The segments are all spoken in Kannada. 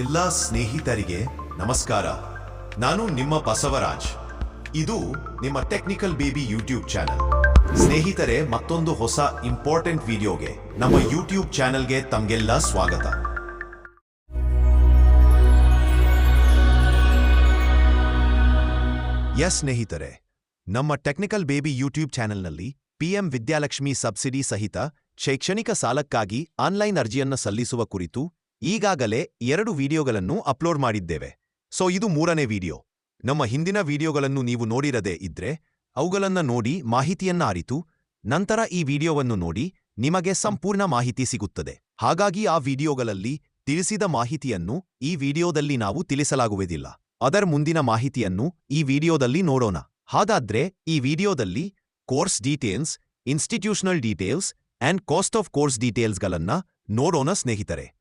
ಎಲ್ಲ ಸ್ನೇಹಿತರಿಗೆ ನಮಸ್ಕಾರ. ನಾನು ನಿಮ್ಮ ಬಸವರಾಜ್. ಇದು ನಿಮ್ಮ ಟೆಕ್ನಿಕಲ್ ಬೇಬಿ ಯೂಟ್ಯೂಬ್ ಚಾನೆಲ್. ಸ್ನೇಹಿತರೆ, ಮತ್ತೊಂದು ಹೊಸ ಇಂಪಾರ್ಟೆಂಟ್ ವಿಡಿಯೋಗೆ ನಮ್ಮ ಯೂಟ್ಯೂಬ್ ಚಾನಲ್ಗೆ ತಮ್ಗೆಲ್ಲ ಸ್ವಾಗತ. ಎಸ್ ಸ್ನೇಹಿತರೆ, ನಮ್ಮ ಟೆಕ್ನಿಕಲ್ ಬೇಬಿ ಯೂಟ್ಯೂಬ್ ಚಾನೆಲ್ನಲ್ಲಿ ಪಿಎಂ ವಿದ್ಯಾಲಕ್ಷ್ಮಿ ಸಬ್ಸಿಡಿ ಸಹಿತ ಶೈಕ್ಷಣಿಕ ಸಾಲಕ್ಕಾಗಿ ಆನ್ಲೈನ್ ಅರ್ಜಿಯನ್ನು ಸಲ್ಲಿಸುವ ಕುರಿತು ಈಗಾಗಲೇ ಎರಡು ವಿಡಿಯೋಗಳನ್ನು ಅಪ್ಲೋಡ್ ಮಾಡಿದ್ದೇವೆ. ಸೊ, ಇದು ಮೂರನೇ ವಿಡಿಯೋ. ನಮ್ಮ ಹಿಂದಿನ ವಿಡಿಯೋಗಳನ್ನು ನೀವು ನೋಡಿರದೇ ಇದ್ರೆ, ಅವುಗಳನ್ನು ನೋಡಿ ಮಾಹಿತಿಯನ್ನ ಅರಿತು, ನಂತರ ಈ ವಿಡಿಯೋವನ್ನು ನೋಡಿ ನಿಮಗೆ ಸಂಪೂರ್ಣ ಮಾಹಿತಿ ಸಿಗುತ್ತದೆ. ಹಾಗಾಗಿ ಆ ವಿಡಿಯೋಗಳಲ್ಲಿ ತಿಳಿಸಿದ ಮಾಹಿತಿಯನ್ನು ಈ ವಿಡಿಯೋದಲ್ಲಿ ನಾವು ತಿಳಿಸಲಾಗುವುದಿಲ್ಲ. ಅದರ ಮುಂದಿನ ಮಾಹಿತಿಯನ್ನು ಈ ವಿಡಿಯೋದಲ್ಲಿ ನೋಡೋಣ. ಹಾಗಾದ್ರೆ ಈ ವಿಡಿಯೋದಲ್ಲಿ course details, institutional details, and cost of course ಡೀಟೇಲ್ಸ್ಗಳನ್ನು ನೋಡೋಣ ಸ್ನೇಹಿತರೆ.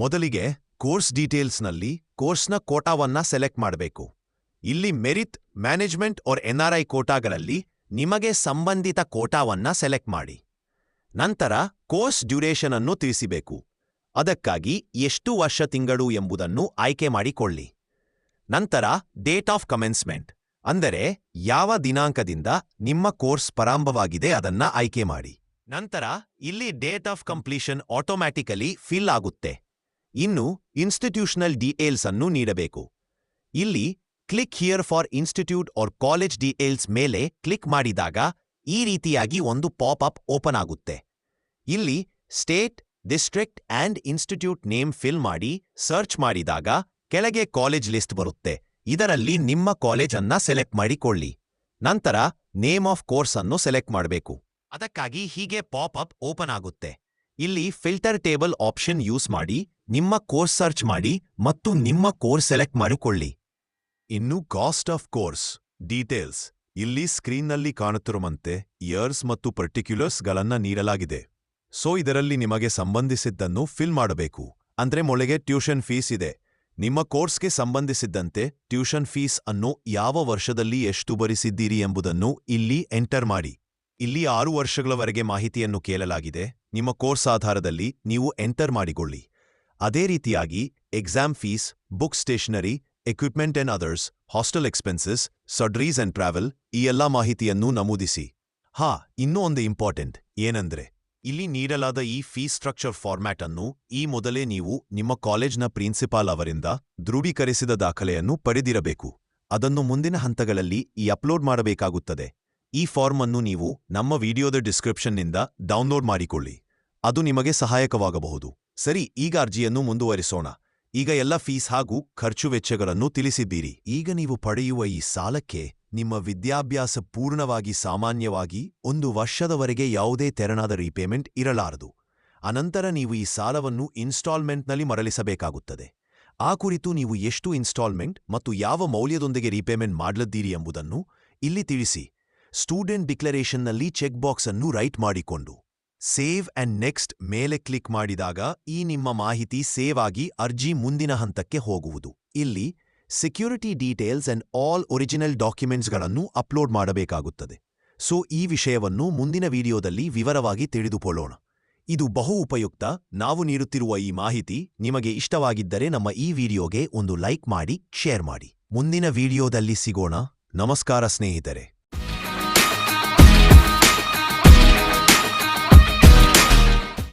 ಮೊದಲಿಗೆ ಕೋರ್ಸ್ ಡೀಟೇಲ್ಸ್ನಲ್ಲಿ ಕೋರ್ಸ್ನ ಕೋಟಾವನ್ನ ಸೆಲೆಕ್ಟ್ ಮಾಡಬೇಕು. ಇಲ್ಲಿ ಮೆರಿಟ್, ಮ್ಯಾನೇಜ್ಮೆಂಟ್ ಆರ್ ಎನ್ಆರ್ಐ ಕೋಟಾಗಳಲ್ಲಿ ನಿಮಗೆ ಸಂಬಂಧಿತ ಕೋಟಾವನ್ನ ಸೆಲೆಕ್ಟ್ ಮಾಡಿ. ನಂತರ ಕೋರ್ಸ್ ಡ್ಯೂರೇಷನ್ ಅನ್ನು ತಿಳಿಸಬೇಕು. ಅದಕ್ಕಾಗಿ ಎಷ್ಟು ವರ್ಷ ತಿಂಗಳು ಎಂಬುದನ್ನು ಆಯ್ಕೆ ಮಾಡಿಕೊಳ್ಳಿ. ನಂತರ ಡೇಟ್ ಆಫ್ ಕಮೆನ್ಸ್ಮೆಂಟ್, ಅಂದರೆ ಯಾವ ದಿನಾಂಕದಿಂದ ನಿಮ್ಮ ಕೋರ್ಸ್ ಪ್ರಾರಂಭವಾಗಿದೆ ಅದನ್ನ ಆಯ್ಕೆ ಮಾಡಿ. ನಂತರ ಇಲ್ಲಿ date of completion automatically fill ಆಗುತ್ತೆ. ಇನ್ನು ಇನ್ಸ್ಟಿಟ್ಯೂಷನಲ್ ಡಿಎಲ್ಸ್ ಅನ್ನು ನೀಡಬೇಕು. ಇಲ್ಲಿ click here for institute or college details ಮೇಲೆ ಕ್ಲಿಕ್ ಮಾಡಿದಾಗ ಈ ರೀತಿಯಾಗಿ ಒಂದು ಪಾಪ್ ಅಪ್ ಓಪನ್ ಆಗುತ್ತೆ. ಇಲ್ಲಿ state, district and institute name fill ಮಾಡಿ ಸರ್ಚ್ ಮಾಡಿದಾಗ ಕೆಳಗೆ ಕಾಲೇಜ್ ಲಿಸ್ಟ್ ಬರುತ್ತೆ. ಇದರಲ್ಲಿ ನಿಮ್ಮ ಕಾಲೇಜ್ ಅನ್ನ ಸೆಲೆಕ್ಟ್ ಮಾಡಿಕೊಳ್ಳಿ. ನಂತರ ನೇಮ್ ಆಫ್ ಕೋರ್ಸ್ ಅನ್ನು ಸೆಲೆಕ್ಟ್ ಮಾಡಬೇಕು. ಅದಕ್ಕಾಗಿ ಹೀಗೆ ಪಾಪ್ ಅಪ್ ಓಪನ್ ಆಗುತ್ತೆ. ಇಲ್ಲಿ ಫಿಲ್ಟರ್ ಟೇಬಲ್ ಆಪ್ಷನ್ ಯೂಸ್ ಮಾಡಿ, ನಿಮ್ಮ ಕೋರ್ಸ್ ಸರ್ಚ್ ಮಾಡಿ ಮತ್ತು ನಿಮ್ಮ ಕೋರ್ಸ್ ಸೆಲೆಕ್ಟ್ ಮಾಡಿಕೊಳ್ಳಿ. ಇನ್ನು ಕಾಸ್ಟ್ ಆಫ್ ಕೋರ್ಸ್ ಡೀಟೇಲ್ಸ್ ಇಲ್ಲಿ ಸ್ಕ್ರೀನ್ನಲ್ಲಿ ಕಾಣುತ್ತಿರುವಂತೆ ಇಯರ್ಸ್ ಮತ್ತು ಪರ್ಟಿಕ್ಯುಲರ್ಸ್ಗಳನ್ನು ನೀಡಲಾಗಿದೆ. ಸೊ ಇದರಲ್ಲಿ ನಿಮಗೆ ಸಂಬಂಧಿಸಿದ್ದನ್ನು ಫಿಲ್ ಮಾಡಬೇಕು. ಅಂದ್ರೆ ಮೊಳೆಗೆ ಟ್ಯೂಷನ್ ಫೀಸ್ ಇದೆ. ನಿಮ್ಮ ಕೋರ್ಸ್ಗೆ ಸಂಬಂಧಿಸಿದ್ದಂತೆ ಟ್ಯೂಷನ್ ಫೀಸ್ ಅನ್ನು ಯಾವ ವರ್ಷದಲ್ಲಿ ಎಷ್ಟು ಭರಿಸಿದ್ದೀರಿ ಎಂಬುದನ್ನು ಇಲ್ಲಿ ಎಂಟರ್ ಮಾಡಿ. ಇಲ್ಲಿ ಆರು ವರ್ಷಗಳವರೆಗೆ ಮಾಹಿತಿಯನ್ನು ಕೇಳಲಾಗಿದೆ. ನಿಮ್ಮ ಕೋರ್ಸ್ ಆಧಾರದಲ್ಲಿ ನೀವು ಎಂಟರ್ ಮಾಡಿಕೊಳ್ಳಿ. ಅದೇ ರೀತಿಯಾಗಿ exam fees, book stationery, equipment and others, hostel expenses, sundries and travel ಈ ಎಲ್ಲಾ ಮಾಹಿತಿಯನ್ನು ನಮೂದಿಸಿ. ಹಾ, ಇನ್ನೂ ಒಂದು ಇಂಪಾರ್ಟೆಂಟ್, ಏನಂದ್ರೆ ಇಲ್ಲಿ ನೀಡಲಾದ ಈ ಫೀಸ್ ಸ್ಟ್ರಕ್ಚರ್ ಫಾರ್ಮ್ಯಾಟ್ ಅನ್ನು ಈ ಮೊದಲೇ ನೀವು ನಿಮ್ಮ ಕಾಲೇಜ್ನ ಪ್ರಿನ್ಸಿಪಾಲ್ ಅವರಿಂದ ದೃಢೀಕರಿಸಿದ ದಾಖಲೆಯನ್ನು ಪಡೆದಿರಬೇಕು. ಅದನ್ನು ಮುಂದಿನ ಹಂತಗಳಲ್ಲಿ ಈ ಅಪ್ಲೋಡ್ ಮಾಡಬೇಕಾಗುತ್ತದೆ. ಈ ಫಾರ್ಮ್ ಅನ್ನು ನೀವು ನಮ್ಮ ವಿಡಿಯೋದ ಡಿಸ್ಕ್ರಿಪ್ಷನ್ನಿಂದ ಡೌನ್ಲೋಡ್ ಮಾಡಿಕೊಳ್ಳಿ. ಅದು ನಿಮಗೆ ಸಹಾಯಕವಾಗಬಹುದು. ಸರಿ, ಈಗ ಅರ್ಜಿಯನ್ನು ಮುಂದುವರಿಸೋಣ. ಈಗ ಎಲ್ಲ ಫೀಸ್ ಹಾಗೂ ಖರ್ಚು ವೆಚ್ಚಗಳನ್ನು ತಿಳಿಸಿದ್ದೀರಿ. ಈಗ ನೀವು ಪಡೆಯುವ ಈ ಸಾಲಕ್ಕೆ ನಿಮ್ಮ ವಿದ್ಯಾಭ್ಯಾಸ ಪೂರ್ಣವಾಗಿ ಸಾಮಾನ್ಯವಾಗಿ ಒಂದು ವರ್ಷದವರೆಗೆ ಯಾವುದೇ ತೆರನಾದ ರೀಪೇಮೆಂಟ್ ಇರಲಾರದು. ಅನಂತರ ನೀವು ಈ ಸಾಲವನ್ನು ಇನ್ಸ್ಟಾಲ್ಮೆಂಟ್ನಲ್ಲಿ ಮರಳಿಸಬೇಕಾಗುತ್ತದೆ. ಆ ಕುರಿತು ನೀವು ಎಷ್ಟು ಇನ್ಸ್ಟಾಲ್ಮೆಂಟ್ ಮತ್ತು ಯಾವ ಮೌಲ್ಯದೊಂದಿಗೆ ರೀಪೇಮೆಂಟ್ ಮಾಡಲಿದ್ದೀರಿ ಎಂಬುದನ್ನು ಇಲ್ಲಿ ತಿಳಿಸಿ. ಸ್ಟೂಡೆಂಟ್ ಡಿಕ್ಲರೇಷನ್ನಲ್ಲಿ ಚೆಕ್ ಬಾಕ್ಸ್ ಅನ್ನು ರೈಟ್ ಮಾಡಿಕೊಂಡು, ಸೇವ್ ಅಂಡ್ ನೆಕ್ಸ್ಟ್ ಮೇಲೆ ಕ್ಲಿಕ್ ಮಾಡಿದಾಗ ಈ ನಿಮ್ಮ ಮಾಹಿತಿ ಸೇವ್ ಆಗಿ ಅರ್ಜಿ ಮುಂದಿನ ಹಂತಕ್ಕೆ ಹೋಗುವುದು. ಇಲ್ಲಿ security details and all original ಡಾಕ್ಯುಮೆಂಟ್ಸ್ಗಳನ್ನು upload ಮಾಡಬೇಕಾಗುತ್ತದೆ. ಸೊ, ಈ ವಿಷಯವನ್ನು ಮುಂದಿನ ವಿಡಿಯೋದಲ್ಲಿ ವಿವರವಾಗಿ ತಿಳಿದುಕೊಳ್ಳೋಣ. ಇದು ಬಹು ಉಪಯುಕ್ತ, ನಾವು ನೀಡುತ್ತಿರುವ ಈ ಮಾಹಿತಿ ನಿಮಗೆ ಇಷ್ಟವಾಗಿದ್ದರೆ ನಮ್ಮ ಈ ವಿಡಿಯೋಗೆ ಒಂದು ಲೈಕ್ ಮಾಡಿ, ಶೇರ್ ಮಾಡಿ. ಮುಂದಿನ ವಿಡಿಯೋದಲ್ಲಿ ಸಿಗೋಣ. ನಮಸ್ಕಾರ ಸ್ನೇಹಿತರೆ.